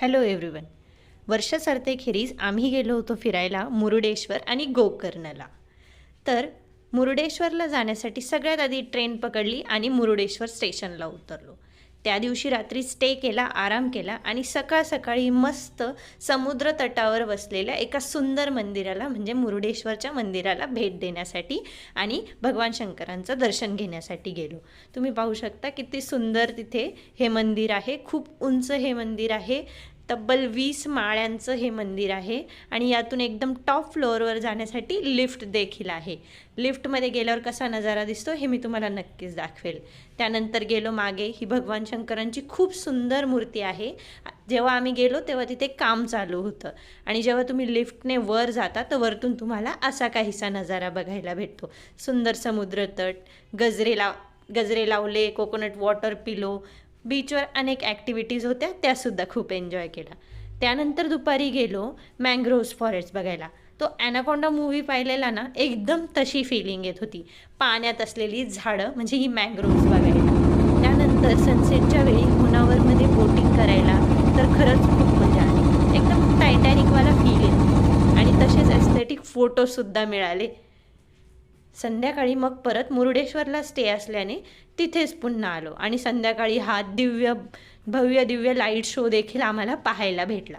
Hello everyone वर्ष सरतेखेरीज आम्ही गेलो होतो फिरायला मुरुडेश्वर आणि गोकर्णला. तर मुरुडेश्वरला जाण्यासाठी सगळ्यात आधी ट्रेन पकडली आणि मुरुडेश्वर स्टेशनला उतरलो. त्या दिवशी रात्री स्टे केला आराम केला आणि सकाळ सकाळी मस्त समुद्र तटावर बसलेल्या एका सुंदर मंदिराला म्हणजे मुरुडेश्वरच्या मंदिराला भेट देण्यासाठी आणि भगवान शंकरांचं दर्शन घेण्यासाठी गेलो. तुम्ही पाहू शकता किती सुंदर तिथे हे मंदिर आहे. खूप उंच हे मंदिर आहे. तब्बल वीस माळ्यांचं हे मंदिर आहे आणि यातून एकदम टॉप फ्लोअरवर जाण्यासाठी लिफ्ट देखील आहे. लिफ्टमध्ये गेल्यावर कसा नजारा दिसतो हे मी तुम्हाला नक्कीच दाखवेल. त्यानंतर गेलो मागे ही भगवान शंकरांची खूप सुंदर मूर्ती आहे. जेव्हा आम्ही गेलो तेव्हा तिथे काम चालू होतं आणि जेव्हा तुम्ही लिफ्टने वर जाता तर वरतून तुम्हाला असा काहीसा नजारा बघायला भेटतो. सुंदर समुद्रतट गजरे लाव गजरे लावले कोकोनट वॉटर पिलो बीचवर अनेक ॲक्टिव्हिटीज होत्या त्यासुद्धा खूप एन्जॉय केला. त्यानंतर दुपारी गेलो मँग्रोव्ज फॉरेस्ट बघायला. तो ॲनाकोंडा मूव्ही पाहिलेला ना एकदम तशी फिलिंग येत होती. पाण्यात असलेली झाडं म्हणजे ही मँग्रोव्ज बघायला. त्यानंतर सनसेटच्या वेळी मुनावरमध्ये बोटिंग करायला तर खरंच खूप मजा आली. एकदम टायटॅनिकवाला फील येतो आणि तसेच एस्थेटिक फोटोसुद्धा मिळाले. संध्याकाळी मग परत मुरुडेश्वरला स्टे असल्याने तिथेच पुन्हा आलो. आणि संध्याकाळी हा दिव्य भव्य दिव्य लाइट शो देखील आम्हाला पाहायला भेटला.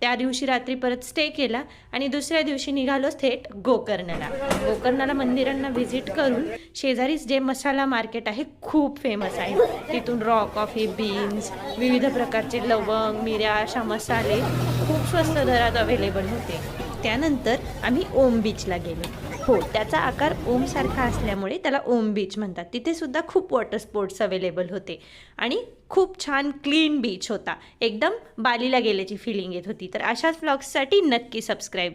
त्या दिवशी रात्री परत स्टे केला आणि दुसऱ्या दिवशी निघालो थेट गोकर्णला. गोकर्णाला मंदिरांना व्हिजिट करून शेजारीच जे मसाला मार्केट आहे खूप फेमस आहे. तिथून रॉ कॉफी बीन्स विविध प्रकारचे लवंग मिऱ्या अशा मसाले खूप स्वस्त दरात अवेलेबल होते. त्यानंतर आम्ही ओम बीचला गेलो. हो त्याचा आकार ओमसारखा असल्यामुळे त्याला ओम बीच म्हणतात. तिथे सुद्धा खूप वॉटर स्पोर्ट्स अवेलेबल होते. आणि खूप छान क्लीन बीच होता. एकदम बालीला गेल्याची फिलिंग येत होती. तर अशाच ब्लॉग्ससाठी नक्की सबस्क्राईब